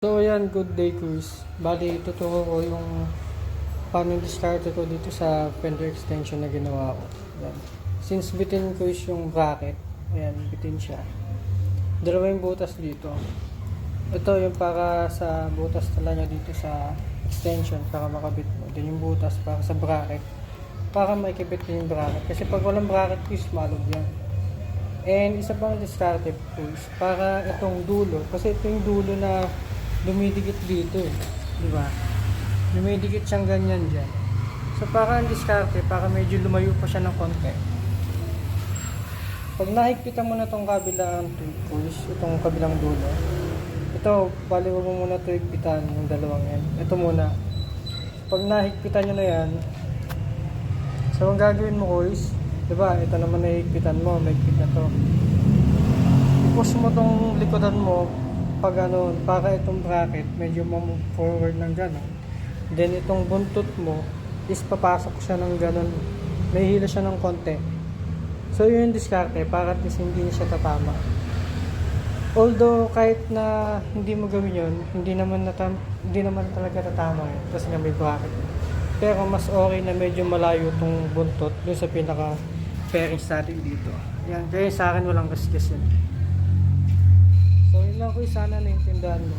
So ayan, good day quiz. Bali, tuturo ko yung paano discard ko dito sa fender extension na ginawa ko. Ayan. Since bitin ko is yung bracket, ayan, bitin siya. Dalawa yung butas dito. Ito yung para sa butas talaga dito sa extension para makabit mo. Then yung butas para sa bracket para maikabit din yung bracket. Kasi pag walang bracket quiz, malog yan. And isa pang discarded tools para itong dulo. Kasi ito yung dulo na dumidikit dito eh. Di ba? Dumidikit siyang ganyan dyan. So para ang diskarte, para medyo lumayo pa siya ng konti. Pag nahigpitan mo na itong kabilang tools, itong kabilang dulo, ito, bali mo muna ito higpitan, yung dalawang yan. Ito muna. Pag nahigpitan nyo na yan, so ang gagawin mo guys, di ba, ito naman nahigpitan mo, may higpit na to. I-push mo tong likodan mo, pag ano, para itong bracket, medyo mamove forward ng gano'n. Then itong buntot mo, is papasok siya ng gano'n. May hila siya ng konti. So yun yung diskarte, para at least hindi niya siya tatama. Although kahit na hindi mo gawin yun, hindi naman natam hindi naman talaga tatama yun kasi nga may bracket. Pero mas okay na medyo malayo tong buntot dun sa pinaka fairings natin dito. Yan, kaya sa akin walang gasgas yun. So yun lang ko sana naintindihan mo.